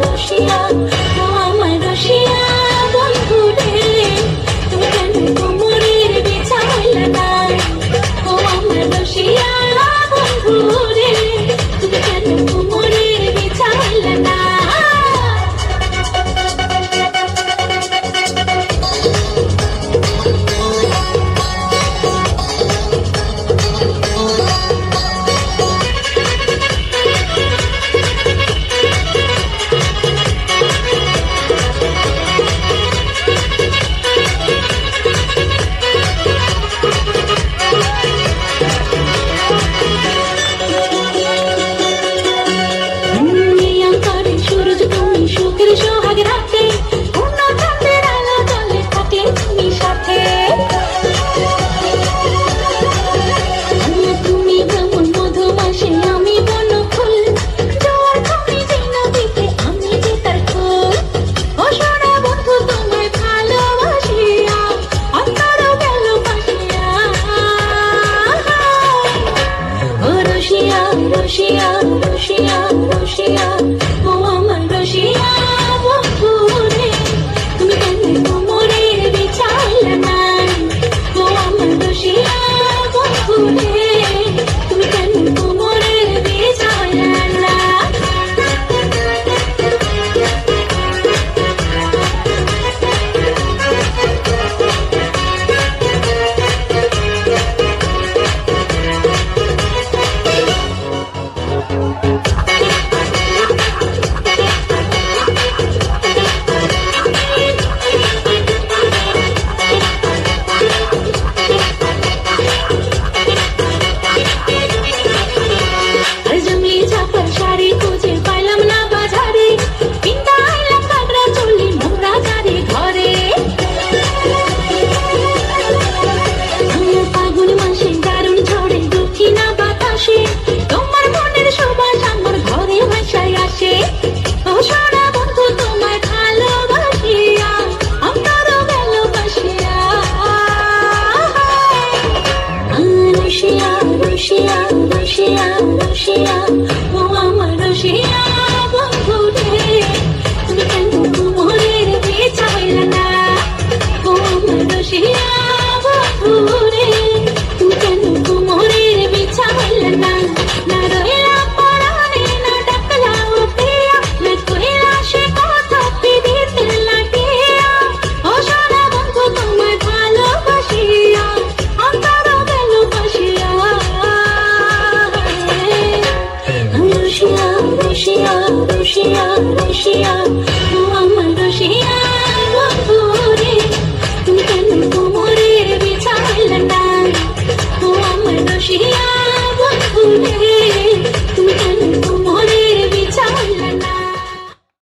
বসিয়া রশিয়া রশিয়া রশিয়া 不能需要。রসিয়া রসিয়া রসিয়া রসিয়া আমার